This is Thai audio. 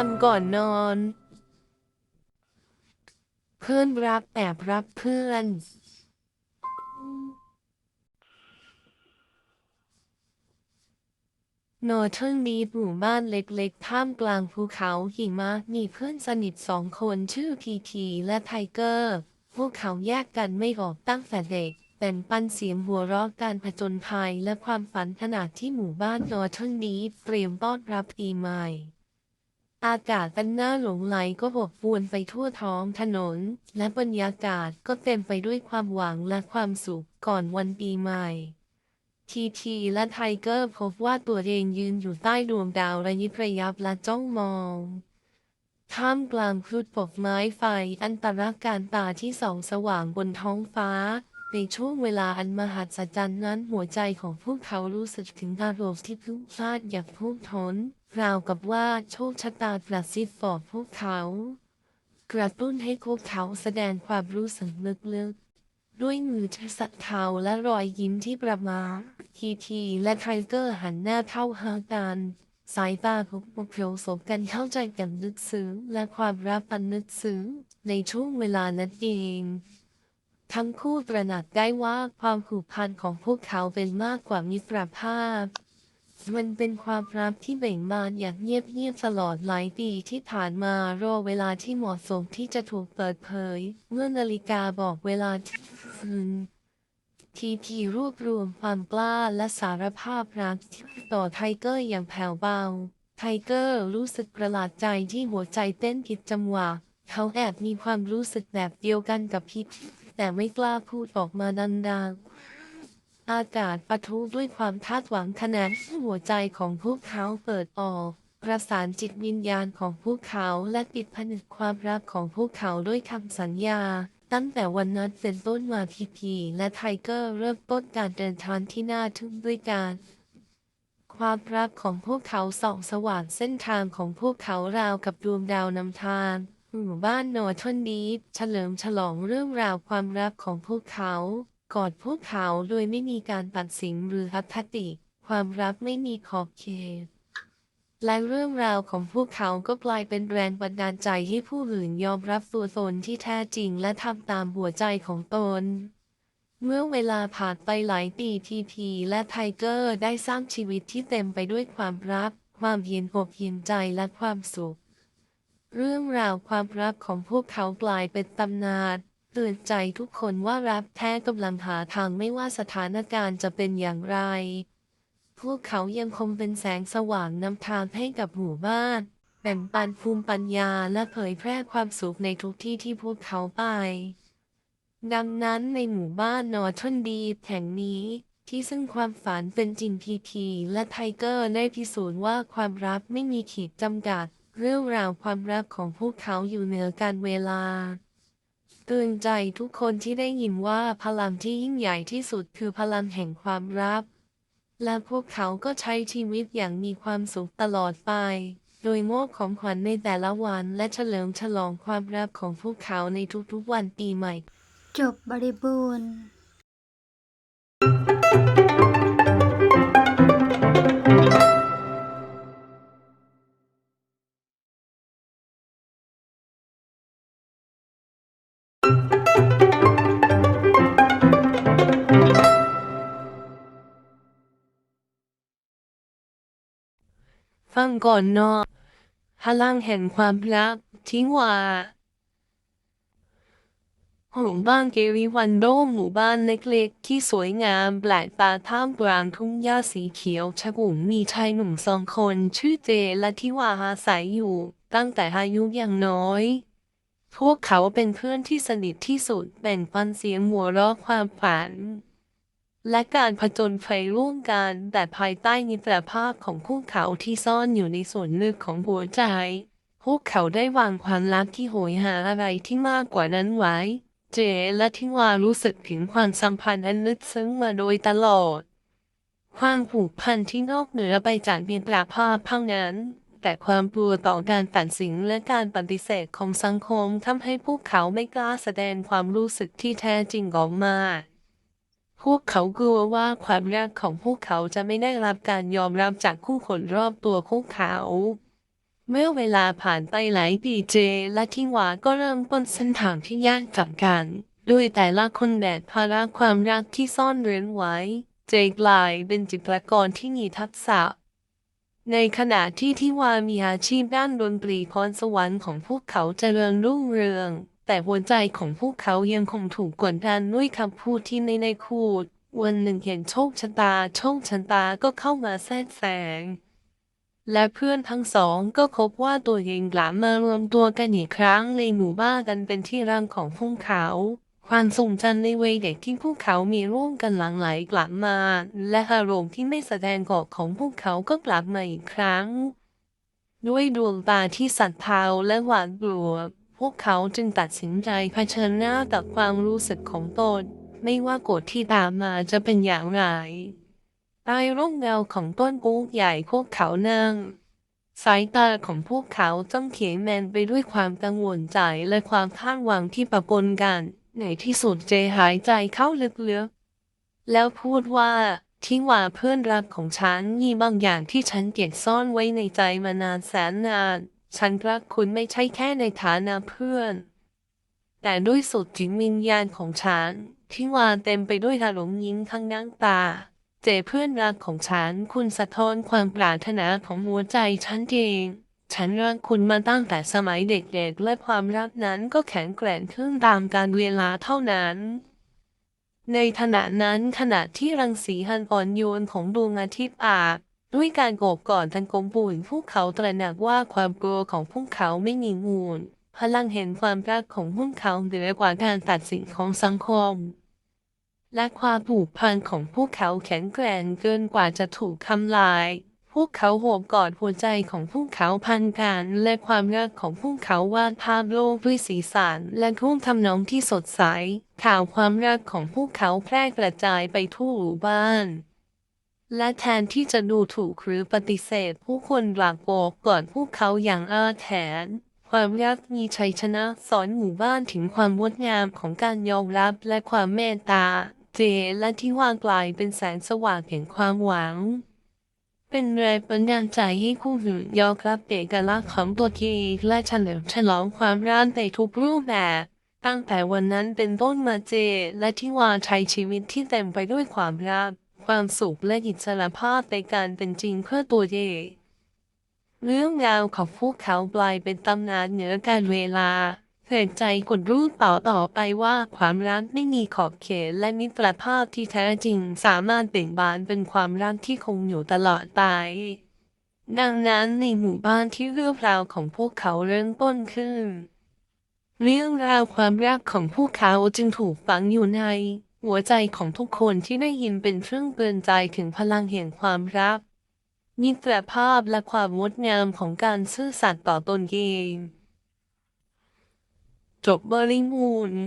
ฟังก่อนนอน เพื่อนรักแอบรักเพื่อนนอร์เทิร์นบีหมู่บ้านเล็กๆ ท่ามกลางภูเขาหิมะมีเพื่อนสนิทสองคนชื่อพีพีและไทเกอร์ พวกเขาแยกกันไม่ออกตั้งแต่เด็กแบ่งปันเสียงหัวเราะการผจญภัยและความฝันขณะที่หมู่บ้านนอร์เทิร์นบีเตรียมต้อนรับปีใหม่ อากาศเป็นน้าหลงไหลก็อบอวนไปทั่วท้องถนน และบรรยากาศก็เต็มไปด้วยความหวังและความสุขก่อนวันปีใหม่ ทีทีและไทเกอร์พบว่าตัวเองยืนอยู่ใต้ดวงดาวระยิบระยับและจ้องมอง ท่ามกลางพลุดปกไม้ไฟอันตรการตาที่ส่องสว่างบนท้องฟ้า ในช่วงเวลาอันมหัศจรรย์นั้นหัวใจของพวกเขารู้สึกถึงอารมณ์ที่พลุ่งพลานอย่างท่วมท้น ราวกับว่าโชคชะตากระซิบบอกพวกเขา กระตุ้นให้พวกเขาแสดงความรู้สึกลึกๆ ด้วยมือที่สัดเทาและรอยยิ้มที่ประมาทีทีและไทเกอร์หันหน้าเข้าหากัน สายตาของพวกเขาสบกันเข้าใจกันลึกซึ้งและความรักอันลึกซึ้งในช่วงเวลานั้นเองทั้งคู่ตระหนักได้ว่าความผูกพันของพวกเขาเป็นมากกว่ามิตรภาพ มันเป็นความรักที่เบ่งบานอย่างเงียบๆตลอดหลายปีที่ผ่านมารอเวลาที่เหมาะสมที่จะถูกเปิดเผย เมื่อนาฬิกาบอกเวลาทีพีรวบรวมความกล้าและสารภาพรักต่อไทเกอร์อย่างแผ่วเบา ไทเกอร์รู้สึกประหลาดใจที่หัวใจเต้นผิดจังหวะ เขาแอบมีความรู้สึกแบบเดียวกันกับพีทแต่ไม่กล้าพูดออกมาดังๆ อากาศปะทุด้วยความคาดหวังขนาดที่หัวใจของพวกเขาเปิดออกประสานจิตวิญญาณของพวกเขาและปิดผนึกความรักของพวกเขาด้วยคำสัญญา ตั้งแต่วันนั้นเป็นต้นมาพีพีและไทเกอร์เริ่มต้นการเดินทางที่น่าทึ่งด้วยกันความรักของพวกเขาส่องสว่างเส้นทางของพวกเขาราวกับดวงดาวนำทางหมู่บ้านนอร์ทอนดีฟเฉลิมฉลองเรื่องราวความรักของพวกเขา กอดพวกเขาโดยไม่มีการตัดสินหรืออคติ ความรักไม่มีขอบเขต และเรื่องราวของพวกเขาก็กลายเป็นแรงบันดาลใจให้ผู้อื่นยอมรับตัวตนที่แท้จริงและทำตามหัวใจของตน เมื่อเวลาผ่านไปหลายปีทีพีและไทเกอร์ได้สร้างชีวิตที่เต็มไปด้วยความรัก ความเย็นอกเย็นใจและความสุข เรื่องราวความรักของพวกเขากลายเป็นตำนาน เตือนใจทุกคนว่ารักแท้กำลังหาทางไม่ว่าสถานการณ์จะเป็นอย่างไร พวกเขายังคงเป็นแสงสว่างนำทางให้กับหมู่บ้าน แบ่งปันภูมิปัญญาและเผยแพร่ความสุขในทุกที่ที่พวกเขาไป ดังนั้นในหมู่บ้านนอร์ทอนดีแห่งนี้ที่ซึ่งความฝันเป็นจริงพีพีและไทเกอร์ได้พิสูจน์ว่าความรักไม่มีขีดจำกัด เรื่องราวความรักของพวกเขาอยู่เหนือการเวลา เตือนใจทุกคนที่ได้ยินว่าพลังที่ยิ่งใหญ่ที่สุดคือพลังแห่งความรัก และพวกเขาก็ใช้ชีวิตอย่างมีความสุขตลอดไป โดยมอบของขวัญในแต่ละวันและเฉลิมฉลองความรักของพวกเขาในทุกๆวันปีใหม่ จบบริบูรณ์ ฟังก่อนเนาะพลังแห่งความรักทิ้งว่าหมู่บ้านเกริวันโดหมู่บ้านเล็กๆที่สวยงามแปลกตาท่ามกลางทุ่งหญ้าสีเขียวชอุ่มมีชายหนุ่มสองคน ชื่อเจและทิวาอาศัยอยู่ ตั้งแต่อายุยังน้อย พวกเขาเป็นเพื่อนที่สนิทที่สุดแบ่งปันเสียงหัวเราะความฝัน และการผจญภัยร่วมกัน แต่ภายใต้นิตรภาพของพวกเขาที่ซ่อนอยู่ในส่วนลึกของหัวใจ พวกเขาได้วางความรักที่โหยหาอะไรที่มากกว่านั้นไว้ เจและทิวารู้สึกถึงความสัมพันธ์อันลึกซึ้งมาโดยตลอด ความผูกพันที่นอกเหนือไปจากเพียงตราภาพเท่านั้น แต่ความกลัวต่อการตัดสินและการปฏิเสธของสังคมทำให้พวกเขาไม่กล้าแสดงความรู้สึกที่แท้จริงออกมา พวกเขากลัวว่าความรักของพวกเขาจะไม่ได้รับการยอมรับจากคู่คนรอบตัวพวกเขา เมื่อเวลาผ่านไปหลายปีเจ และทิวาก็เริ่มต้นเส้นทางที่ยากจับกันด้วยแต่ละคนแบกภาระความรักที่ซ่อนเร้นไว้ เจกลายเป็นจิตรกรที่มีทักษะ ในขณะที่ทิวามีอาชีพด้านดนตรีพรสวรรค์ของพวกเขาจเจริญรุ่งเรือง แต่หัวใจของพวกเขายังคงถูกกดดันด้วยคำพูดที่ไม่ได้คูด วันหนึ่งเห็นโชคชะตา โชคชะตาก็เข้ามาแทรกแซงและเพื่อนทั้งสองก็พบว่าตัวเองกลับมารวมตัวกันอีกครั้งในหมู่บ้านกันเป็นที่รักของพวกเขา ความทรงจำในวัยเด็กที่พวกเขามีร่วมกันหลังไหลกลับมา และอารมณ์ที่ไม่แสดงออกของพวกเขาก็กลับมาอีกครั้ง ด้วยดวงตาที่สัตย์เทาและหวาดกลัว พวกเขาจึงตัดสินใจเผชิญหน้ากับความรู้สึกของตน ไม่ว่าโกรธที่ตามมาจะเป็นอย่างไรใต้ร่มเงาของต้นปูกใหญ่พวกเขานั่ง สายตาของพวกเขาจ้องเขียแมนไปด้วยความกังวลใจและความคาดหวังที่ปะปนกัน ในที่สุดเจหายใจเข้าลึกๆ แล้วพูดว่าที่ว่าเพื่อนรักของฉันมีบางอย่างที่ฉันเก็บซ่อนไว้ในใจมานานแสนนาน ฉันรักคุณไม่ใช่แค่ในฐานะเพื่อน แต่ด้วยสุดจิตวิญญาณของฉัน ที่ว่าเต็มไปด้วยอารมณ์ยิ้มข้างน้ำตา เจเพื่อนรักของฉัน คุณสะท้อนความปรารถนาของหัวใจฉันเองฉันรักคุณมาตั้งแต่สมัยเด็กๆ และความรักนั้นก็แข็งแกร่งขึ้นตามกาลเวลาเท่านั้น ในขณะนั้นขณะที่รังสีฮันอ่อนโยนของดวงอาทิตย์อาบ ด้วยการโกบกอนทันกลมปุ่นพวกเขาตระหนักว่าความกลัวของพวกเขาไม่มีมูล พลังเห็นความรักของพวกเขาเหนือกว่าการตัดสินของสังคม และความผูกพันของพวกเขาแข็งแกร่งเกินกว่าจะถูกทำลาย พวกเขาโหบกอดหัวใจของพวกเขาพันกันและความรักของพวกเขาวาดภาพโลกด้วยสีสันและทุ่งทำนองที่สดใส ข่าวความรักของพวกเขาแพร่กระจายไปทั่วหมู่บ้าน และแทนที่จะดูถูกหรือปฏิเสธผู้คนหลากโบกกอดพวกเขาอย่างอาแถนความรักมีชัยชนะสอนหมู่บ้านถึงความงดงามของการยอมรับและความเมตตา เจและที่ว่างกลายเป็นแสงสว่างแห่งความหวัง เป็นแรงบันดาลใจให้ผู้อื่นยอมรับเอกลักษณ์ของตัวเองและเฉลิมฉลองความรักในทุกรูปแบบตั้งแต่วันนั้นเป็นต้นมาเจ และที่วาใช้ชีวิตที่เต็มไปด้วยความรัก ความสุขและอิสรภาพในการเป็นจริงเพื่อตัวเองเรื่องราวของพวกเขากลายเป็นตำนานเหนือการเวลาเตือนใจคนรุ่นต่อต่อไปว่าความรักไม่มีขอบเขตและมิตรภาพที่แท้จริงสามารถเบ่งบานเป็นความรักที่คงอยู่ตลอดไปดังนั้นในหมู่บ้านที่เรื่องราวของพวกเขาเริ่มต้นขึ้น เรื่องราวความรักของพวกเขาจึงถูกฝังอยู่ใน หัวใจของทุกคนที่ได้ยินเป็นเครื่องเตือนใจถึงพลังแห่งความรักมิตรภาพและความงดงามของการซื่อสัตย์ต่อตนเองจบบริบูรณ์